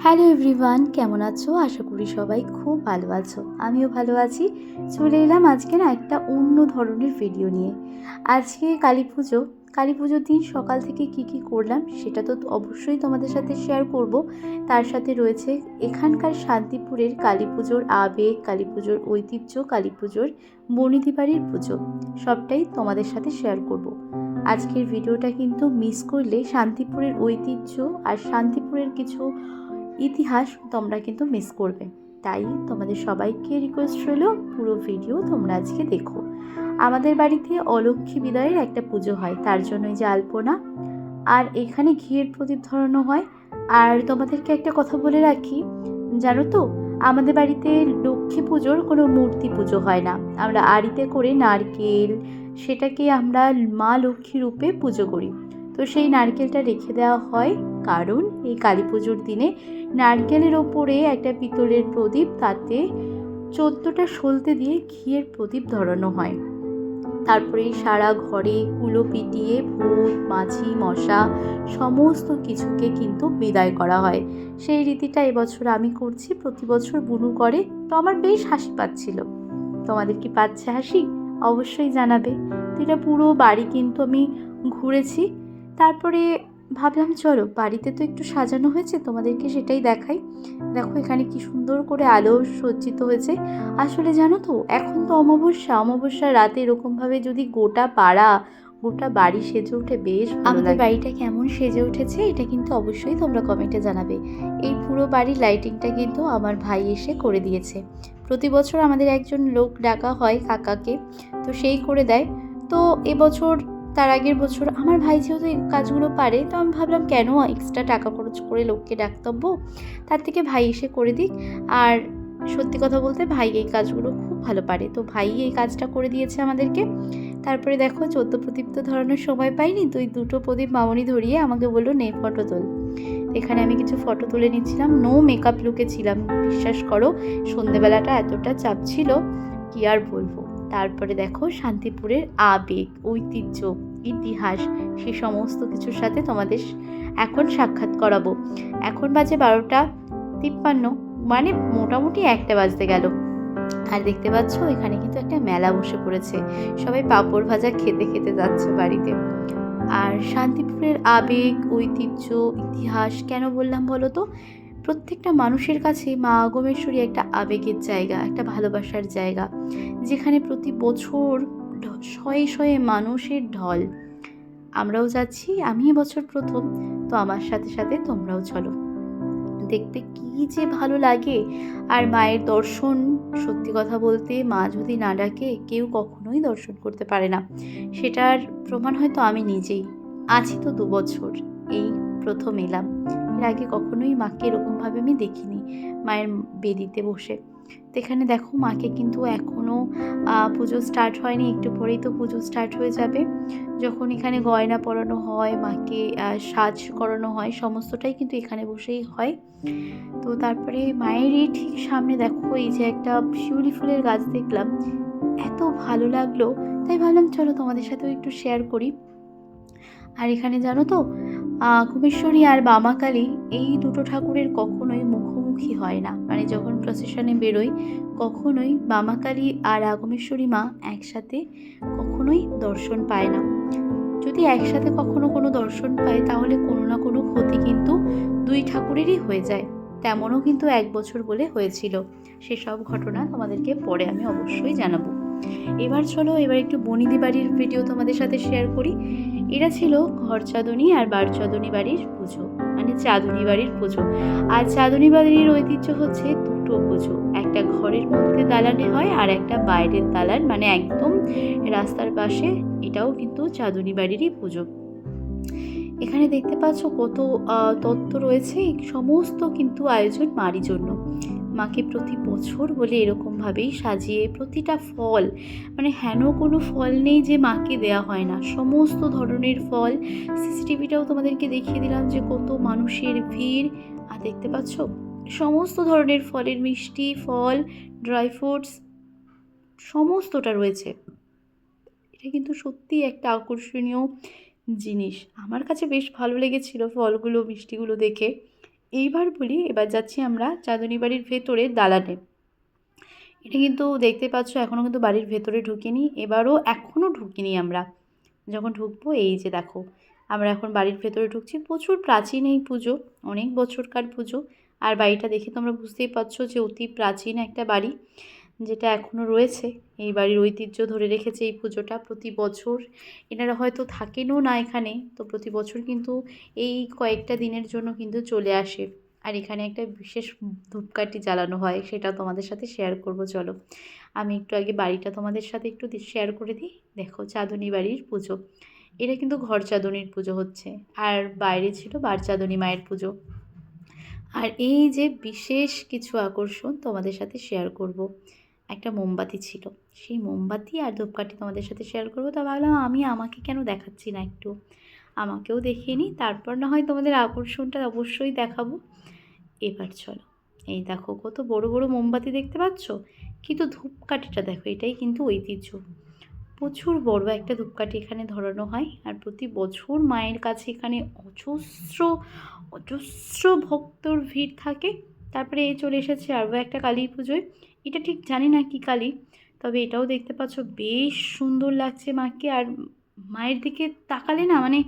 Hello everyone কেমন আছো? আশা করি সবাই খুব ভালো আছো। আমিও ভালো আছি। চলে এলাম আজকে না একটা অন্য ধরনের ভিডিও নিয়ে। আজকে কালী পুজো। কালী পুজোর দিন সকাল থেকে কি কি করলাম সেটা তো অবশ্যই তোমাদের সাথে শেয়ার করব। তার সাথে রয়েছে এখানকার শান্তিপুরের কালী পুজোর আবেগ, কালী পুজোর ঐতিহ্য, কালী পুজোর বনিদি বাড়ির পুজো। সবটাই তোমাদের সাথে শেয়ার করব। আজকের ভিডিওটা কিন্তু মিস করলে শান্তিপুরের ঐতিহ্য আর শান্তিপুরের কিছু ইতিহাস তোমরা কিন্তু মিস করবে। তাই তোমাদের সবাইকে রিকোয়েস্ট রইল, পুরো ভিডিও তোমরা আজকে দেখো। আমাদের বাড়িতে অলক্ষ্মী বিদায়ের একটা পুজো হয়, তার জন্য যে আলপনা। আর এখানে ঘিয়ের প্রদীপ ধরানো হয়। আর তোমাদেরকে একটা কথা বলে রাখি, জানো তো? আমাদের বাড়িতে লক্ষ্মী পুজোর কোনো মূর্তি পুজো হয় না। আমরা আড়িতে করে নারকেল, সেটাকে আমরা মা লক্ষ্মী রূপে পুজো করি। তো সেই নারকেলটা রেখে দেওয়া হয়। কারণ এই কালী পুজোর দিনে নারকেলের ওপরে একটা পিতলের প্রদীপ, তাতে চোদ্দোটা সলতে দিয়ে ঘিয়ের প্রদীপ ধরানো হয়। তারপরে সারা ঘরে কুলো পিটিয়ে, ভূত, মাছি, মশা সমস্ত কিছুকে কিন্তু বিদায় করা হয়। সেই রীতিটা এবছর আমি করছি, প্রতি বছর বুনু করে। তো আমার বেশ হাসি পাচ্ছিল। তোমাদের কি পাচ্ছে হাসি? অবশ্যই জানাবে। তো এটা পুরো বাড়ি কিন্তু আমি ঘুরেছি। তারপরে ভাবলাম চলো বাড়িতে তো একটু সাজানো হয়েছে তোমাদেরকে সেটাই দেখাই। দেখো এখানে কি সুন্দর করে আলো সজ্জিত হয়েছে। আসলে জানো তো এখন তো অমাবস্যা অমাবস্যা রাতে এরকমভাবে যদি গোটা পাড়া গোটা বাড়ি সেজে উঠে বেশ আমাদের বাড়িটা কেমন সেজে উঠেছে এটা কিন্তু অবশ্যই তোমরা কমেন্টে জানাবে। এই পুরো বাড়ির লাইটিংটা কিন্তু আমার ভাই এসে করে দিয়েছে। প্রতি বছর আমাদের একজন লোক ডাকা হয় কাকাকে তো সেই করে দেয়। তো এবছর তার আগের বছর আমার ভাই যেহেতু এই কাজগুলো পারে, তো আমি ভাবলাম কেন এক্সট্রা টাকা খরচ করে লোককে ডাকতব্য? তার থেকে ভাই এসে করে দিক। আর সত্যি কথা বলতে ভাই এই কাজগুলো খুব ভালো পারে। তো ভাই এই কাজটা করে দিয়েছে আমাদেরকে। তারপরে দেখো, চোদ্দ প্রদীপ তো ধরানোর সময় পাইনি, তো এই দুটো প্রদীপ মামনি ধরিয়ে আমাকে বলল, নে ফটো তোল। এখানে আমি কিছু ফটো তুলে নিচ্ছিলাম। নো মেকআপ লুকে ছিলাম। বিশ্বাস করো, সন্ধেবেলাটা এতটা চাপ ছিল, কি আর বলব? তারপরে দেখো, শান্তিপুরের আবেগ, ঐতিহ্য। ইতিহাস, সে সমস্ত কিছুর সাথে তোমাদের এখন সাক্ষাৎ করাবো। এখন বাজে বারোটা তিপ্পান্ন মানে মোটামুটি একটা বাজতে গেল। আর দেখতে পাচ্ছ, এখানে কিন্তু একটা মেলা বসে পড়েছে। সবাই পাঁপড় ভাজা খেতে খেতে যাচ্ছে বাড়িতে। আর শান্তিপুরের আবেগ, ঐতিহ্য, ইতিহাস কেন বললাম বলো তো? প্রত্যেকটা মানুষের কাছে মা আগমেশ্বরী একটা আবেগের জায়গা, একটা ভালোবাসার জায়গা। যেখানে প্রতি বছর শয়ে শয়ে মানুষের ঢল। আমরাও যাচ্ছি, আমি এবছর প্রথম, তো আমার সাথে সাথে তোমরাও চলো। দেখতে কি যে ভালো লাগে। আর মায়ের দর্শন, সত্যি কথা বলতে, মা যদি না ডাকে, কেউ কখনোই দর্শন করতে পারে না। সেটার প্রমাণ হয়তো আমি নিজেই। আছি তো দু বছর, এই প্রথম এলাম। এর আগে কখনোই মাকে এরকমভাবে আমি দেখিনি, মায়ের বেদিতে বসে। তো এখানে দেখো মাকে কিন্তু এখনও পুজো স্টার্ট হয়নি, একটু পরেই তো পুজো স্টার্ট হয়ে যাবে। যখন এখানে গয়না পরানো হয়, মাকে সাজ করানো হয়, সমস্তটাই কিন্তু এখানে বসেই হয়। তো তারপরে মায়েরই ঠিক সামনে দেখো, এই যে একটা শিউলি ফুলের গাছ দেখলাম, এত ভালো লাগল। তাই ভাবলাম চলো তোমাদের সাথেও একটু শেয়ার করি। আর এখানে জানো তো কুমেশ্বরী আর বামাকালী, এই দুটো ঠাকুরের কখনোই মুখোমুখি হয় না। মানে যখন প্রসেশনে বেরোয় কখনোই বামাকালী আর আগমেশ্বরী মা একসাথে কখনোই দর্শন পায় না। যদি একসাথে কখনো কোনো দর্শন পায়, তাহলে কোনো না কোনো ক্ষতি কিন্তু দুই ঠাকুরেরই হয়ে যায়। তেমনও কিন্তু এক বছর বলে হয়েছিল। সেসব ঘটনা তোমাদেরকে পরে আমি অবশ্যই জানাব। এবার চলো, এবার একটু বনিদি বাড়ির ভিডিও তোমাদের সাথে শেয়ার করি। এরা ছিল ঘর চাঁদনি আর বার চাঁদনি বাড়ির পুজো। মানে চাঁদনি বাড়ির পুজো। আর চাঁদনি বাড়ির ঐতিহ্য হচ্ছে দুটো পুজো। একটা ঘরের মধ্যে দালানে হয় আর একটা বাইরের দালান মানে একদম রাস্তার পাশে। এটাও কিন্তু চাঁদনি বাড়িরই পুজো। এখানে দেখতে পাচ্ছ কত তত্ত্ব রয়েছে। সমস্ত কিন্তু আয়োজন মারি জন্য। মাকে প্রতি বছর বলে এরকমভাবেই সাজিয়ে প্রতিটা ফল মানে হেন কোনো ফল নেই যে মাকে দেয়া হয় না। সমস্ত ধরনের ফল, সিসিটিভিটাও তোমাদেরকে দেখিয়ে দিলাম যে কত মানুষের ভিড়। আর দেখতে পাচ্ছ? সমস্ত ধরনের ফলের মিষ্টি, ফল, ড্রাই ফ্রুটস, সমস্তটা রয়েছে। এটা কিন্তু সত্যি একটা আকর্ষণীয় জিনিস। আমার কাছে বেশ ভালো লেগেছিল ফলগুলো, মিষ্টিগুলো দেখে। এইবার বলি, এবার যাচ্ছি আমরা চাঁদনি বাড়ির ভেতরে দালানে। এটা কিন্তু দেখতে পাচ্ছ এখনও কিন্তু বাড়ির ভেতরে ঢুকিনি, এবারও এখনও ঢুকিনি আমরা। যখন ঢুকবো, এই যে দেখো, আমরা এখন বাড়ির ভেতরে ঢুকছি। প্রচুর প্রাচীন এই পুজো, অনেক বছরকার পুজো। আর বাড়িটা দেখে তোমরা বুঝতেই পারছ যে অতি প্রাচীন একটা বাড়ি। যেটা এখনও রয়েছে। এই বাড়ির ঐতিহ্য ধরে রেখেছে এই পুজোটা প্রতি বছর। এনারা হয়তো থাকেনও না এখানে, তো প্রতি বছর কিন্তু এই কয়েকটা দিনের জন্য কিন্তু চলে আসে। আর এখানে একটা বিশেষ ধূপকাঠি জ্বালানো হয়, সেটা তোমাদের সাথে শেয়ার করব, চলো। আমি একটু আগে বাড়িটা তোমাদের সাথে একটু শেয়ার করে দিই। দেখো, চাঁদনি বাড়ির পুজো। এটা কিন্তু ঘর চাঁদনির পুজো হচ্ছে, আর বাইরে ছিল বার চাঁদনি মায়ের পুজো। আর এই যে বিশেষ কিছু আকর্ষণ তোমাদের সাথে শেয়ার করব। একটা মোমবাতি ছিল। সেই মোমবাতি আর ধূপকাঠি তোমাদের সাথে শেয়ার করব। তা ভাবলাম আমি আমাকে কেন দেখাচ্ছি না একটু? আমাকেও দেখিয়ে নিই তারপর না হয় তোমাদের আকর্ষণটা অবশ্যই দেখাবো। এবার চলো। এই দেখো, কত বড় বড় মোমবাতি দেখতে পাচ্ছ? কিন্তু ধূপকাঠিটা দেখো, এটাই কিন্তু ঐতিহ্য। প্রচুর বড় একটা ধূপকাঠি এখানে ধরানো হয় আর প্রতি বছর মায়ের কাছে এখানে অজস্র অজস্র ভক্তর ভিড় থাকে। তারপরে এই চলে এসেছে আরও একটা কালী পুজোয়। এটা ঠিক জানি না কি কালী, তবে এটাও দেখতে পাচ্ছ বেশ সুন্দর লাগছে মাকে। আর মায়ের দিকে তাকালে না মানে